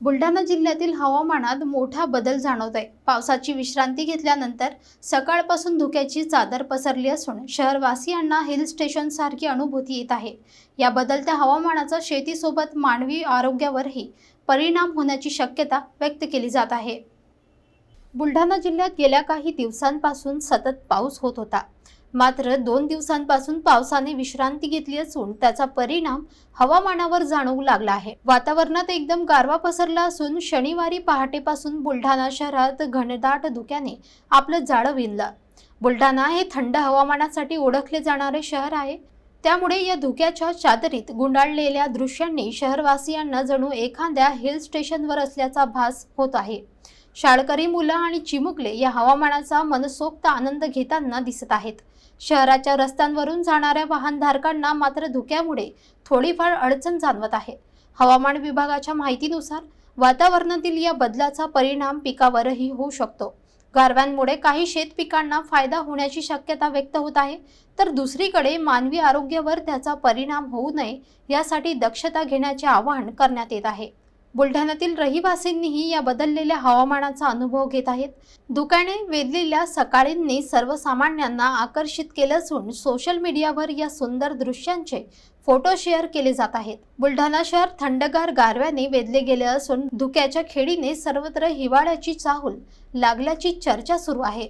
बुलढाणा जिल्ह्यातील हवामानात मोठा बदल जाणवत आहे पावसाची विश्रांती घेतल्यानंतर सकाळपासून धुक्याची चादर पसरली असून शहरवासियांना हिल स्टेशन सारखी अनुभूती येत आहे. या बदलत्या हवामानाचा शेतीसोबत मानवी आरोग्यावरही परिणाम होण्याची शक्यता व्यक्त केली जात आहे. बुलढाणा जिल्ह्यात गेल्या काही दिवसांपासून सतत पाऊस होत होता. मात्र दोन दिवसांपासून पावसाने विश्रांती घेतली असून त्याचा परिणाम हवामानावर जाणवू लागला आहे. वातावरणात एकदम गारवा पसरला असून शनिवारी पहाटेपासून बुलढाणा शहरात घनदाट धुक्याने आपलं जाळं विणलं. बुलढाणा हे थंड हवामानासाठी ओळखले जाणारे शहर आहे. त्यामुळे या धुक्याच्या चादरीत गुंडाळलेल्या दृश्यांनी शहरवासियांना जणू एखाद्या हिल स्टेशनवर असल्याचा भास होत आहे. शाळकरी मुलं आणि चिमुकले या हवामानाचा मनसोक्त आनंद घेताना दिसत आहेत. शहराच्या रस्त्यांवरून जाणाऱ्या वाहनधारकांना मात्र धुक्यामुळे थोडीफार अडचण जाणवत आहे. हवामान विभागाच्या माहितीनुसार वातावरणातील या बदलाचा परिणाम पिकावरही होऊ शकतो. गारव्यांमुळे काही शेतपिकांना फायदा होण्याची शक्यता व्यक्त होत आहे. तर दुसरीकडे मानवी आरोग्यावर त्याचा परिणाम होऊ नये यासाठी दक्षता घेण्याचे आवाहन करण्यात येत आहे. बुलढाण्यातील रहिवासींनीही या बदललेल्या हवामानाचा अनुभव घेत आहेत. धुक्याने वेधलेल्या सकाळींनी सर्वसामान्यांना आकर्षित केलं असून सोशल मीडियावर या सुंदर दृश्यांचे फोटो शेअर केले जात आहेत. बुलढाणा शहर थंडगार गारव्याने वेधले गेले असून धुक्याच्या खेडीने सर्वत्र हिवाळ्याची चाहूल लागल्याची चर्चा सुरू आहे.